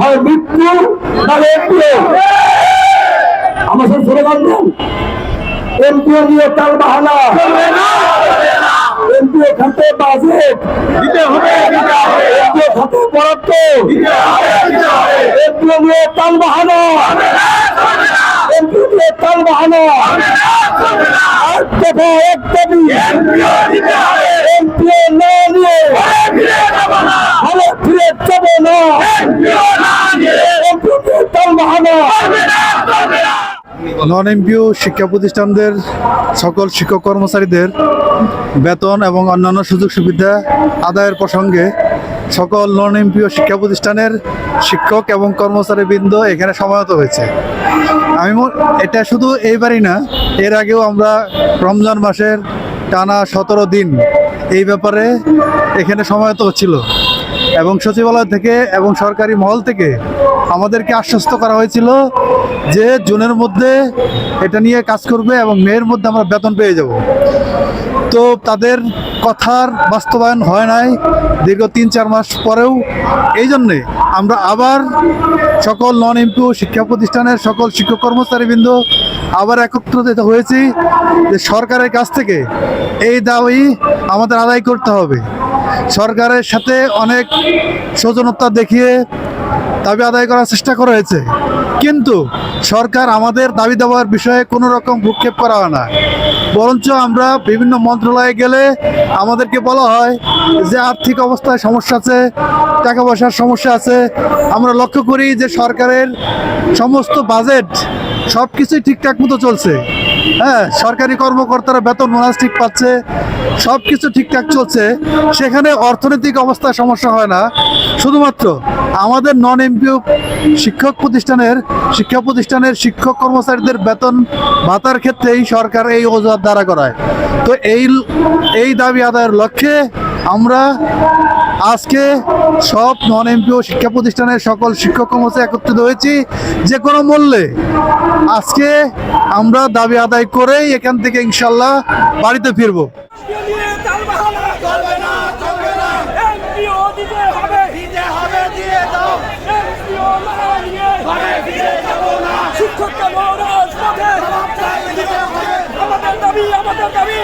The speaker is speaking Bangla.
হয় মৃত্যু নাহলে এমপিও আমাদের স্লোগান দেন এমপিও নিয়ে তাল বাহানা। এমপিও খাতে বাজেট দিতে হবে এমপিও খাতে বরাদ্দ। এমপিও নিয়ে তাল বাহানা। এমপিও নিয়ে তাল বাহানা। এক দফা এক দাবি এমপিও না নিয়ে ভালো ফিরে যাব না এমপিও নিয়ে তাল বাহানা নন এমপিও শিক্ষা প্রতিষ্ঠানদের, সকল শিক্ষক কর্মচারীদের বেতন এবং অন্যান্য সুযোগ সুবিধা আদায়ের প্রসঙ্গে সকল নন এমপিও শিক্ষা প্রতিষ্ঠানের শিক্ষক এবং কর্মচারীবৃন্দ এখানে সমাহত হয়েছে। আমি এটা শুধু এইবারই না, এর আগেও আমরা রমজান মাসের টানা সতেরো দিন এই ব্যাপারে এখানে সমাহত হচ্ছিল। এবং সচিবালয় থেকে এবং সরকারি মহল থেকে আমাদেরকে আশ্বস্ত করা হয়েছিল যে জুনের মধ্যে এটা নিয়ে কাজ করবে এবং মেয়ের মধ্যে আমরা বেতন পেয়ে যাব। তো তাদের কথার বাস্তবায়ন হয় নাই দীর্ঘ তিন চার মাস পরেও। এই জন্যে আমরা আবার সকল নন এমপিও শিক্ষা প্রতিষ্ঠানের সকল শিক্ষক কর্মচারীবৃন্দ আবার একত্রিত হয়েছি যে সরকারের কাছ থেকে এই দাবি আমাদের আদায় করতে হবে। সরকারের সাথে অনেক সৌজনতা দেখিয়ে দাবি আদায় করার চেষ্টা করা হয়েছে। কিন্তু সরকার আমাদের দাবি দেওয়ার বিষয়ে কোনো রকম ভূক্ষেপ করা হয় না। বরঞ্চ আমরা বিভিন্ন মন্ত্রণালয়ে গেলে আমাদেরকে বলা হয় যে আর্থিক অবস্থায় সমস্যা আছে, টাকা পয়সার সমস্যা আছে। আমরা লক্ষ্য করি যে সরকারের সমস্ত বাজেট সব কিছুই ঠিকঠাক মতো চলছে। হ্যাঁ সরকারি কর্মকর্তারা বেতন বোনাস ঠিক পাচ্ছে সব কিছু ঠিকঠাক চলছে। সেখানে অর্থনৈতিক অবস্থায় সমস্যা হয় না। শুধুমাত্র আমাদের নন এমপিও শিক্ষক প্রতিষ্ঠানের, শিক্ষা প্রতিষ্ঠানের শিক্ষক কর্মচারীদের বেতন ভাতার ক্ষেত্রেই সরকার এই অজুহাত দ্বারা করায় তো এই এই দাবি আদায়ের লক্ষ্যে আমরা আজকে সব নন এমপিও শিক্ষা প্রতিষ্ঠানের সকল শিক্ষক কর্মচারী একত্রিত হয়েছি যে কোনো মূল্যে। আজকে আমরা দাবি আদায় করেই এখান থেকে ইনশাল্লাহ বাড়িতে ফিরবো। আমাদের দাবি আমাদের দাবি।